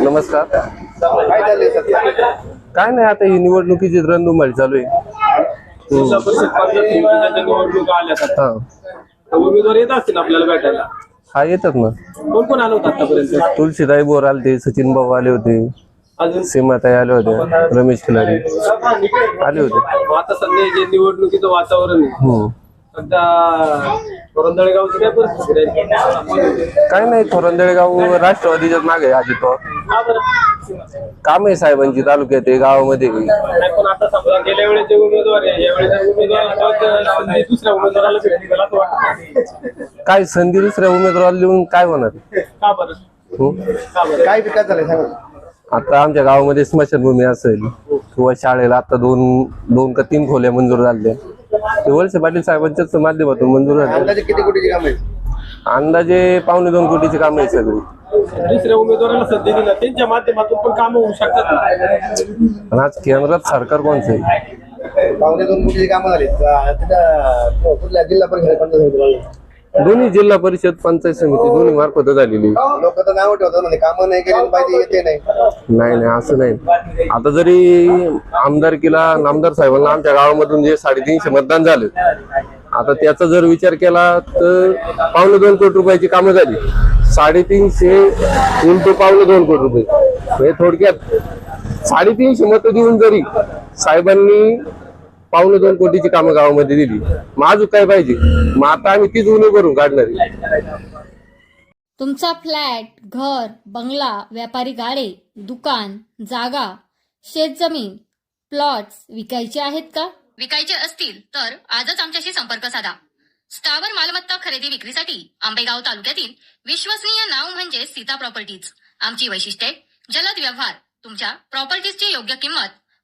नमस्कार. काय सध्या? काय नाही आता ही निवडणुकीची रणधुमाळी चालू आहे. निवडणुका आल्या. हा. तर उमेदवार येत असतील आपल्याला भेटायला? हा येतात ना. कोण कोण आलं होतं आतापर्यंत? तुलसीताई बोर आले होते सचिन भाऊ आले होते अजून? सीमाताई आले होते रमेश खिलारी आले होते. आता सध्या जे निवडणुकीचं वातावरण आहे हम्म. काय परिस्थिती राहिली? काय नाही थोरंदळगाव राष्ट्रवादीच्याच मागे आहे अजित पवार का बरं? काम आहे साहेबांची तालुक्यात आहे गावामध्ये आहे. नाही पण आता समजा गेल्या वेळेस जे उमेदवार आहे यावेळेस उमेदवार संधी दुसऱ्या उमेदवाराला भेटली मला असं वाटतं काय संधी दुसऱ्या उमेदवाराला लिहून काय होणार? का बरं? हम्म? का बरं? काय विकास झालाय सांगा. आता आमच्या गावामध्ये स्मशानभूमी असेल. किंवा शाळेला आता दोन दोन का तीन खोल्या मंजूर झाल्या. ते वळसे पाटील साहेबांच्याच माध्यमातून मंजूर झाले. अंदाजे किती कोटीची काम आहे अंदाजे पावणे दोन कोटीची काम आहे सगळी. दुसऱ्या उमेदवाराला संधी दिला त्यांच्या माध्यमातून पण कामं होऊ शकतात ना. पण आज केंद्रात सरकार कोणचं आहे? पावणे दोन कोटीची कामं झाली. कुठल्या जिल्हा परिषद पंचायत समितीला दोन्ही जिल्हा परिषद पंचायत समिती दोन्ही मार्फत झालेली. लोक तर नाव ठेवतात म्हणजे कामं नाही केली पाहिजे येते नाही. नाही नाही असं नाही. आता जरी आमदारकीला आमदार साहेबांना आमच्या गावामधून जे साडेतीनशे मतदान झालं आता त्याचा जर विचार केला तर पावणे दोन कोटी रुपयाची कामं झाली. साडेतीनशे उलटू पावणे दोन कोटी रुपये. म्हणजे थोडक्यात साडेतीनशे मतं देऊन जरी साहेबांनी पावणे दोन कोटीची कामं गावामध्ये दिली. मग अजून काय पाहिजे? मग आता आम्ही तीच उणे भरून काढणार. तुमचा फ्लॅट घर बंगला व्यापारी गाडे दुकान जागा शेतजमीन प्लॉट्स विकायचे आहेत का? विकायचे असतील तर आजच आमच्याशी संपर्क साधा. स्थावर मालमत्ता खरेदी विक्रीसाठी आंबेगाव तालुक्यातील विश्वसनीय नाव म्हणजे सीता प्रॉपर्टीज. आमची वैशिष्ट्ये जलद व्यवहार तुमच्या प्रॉपर्टीजची योग्य किंमत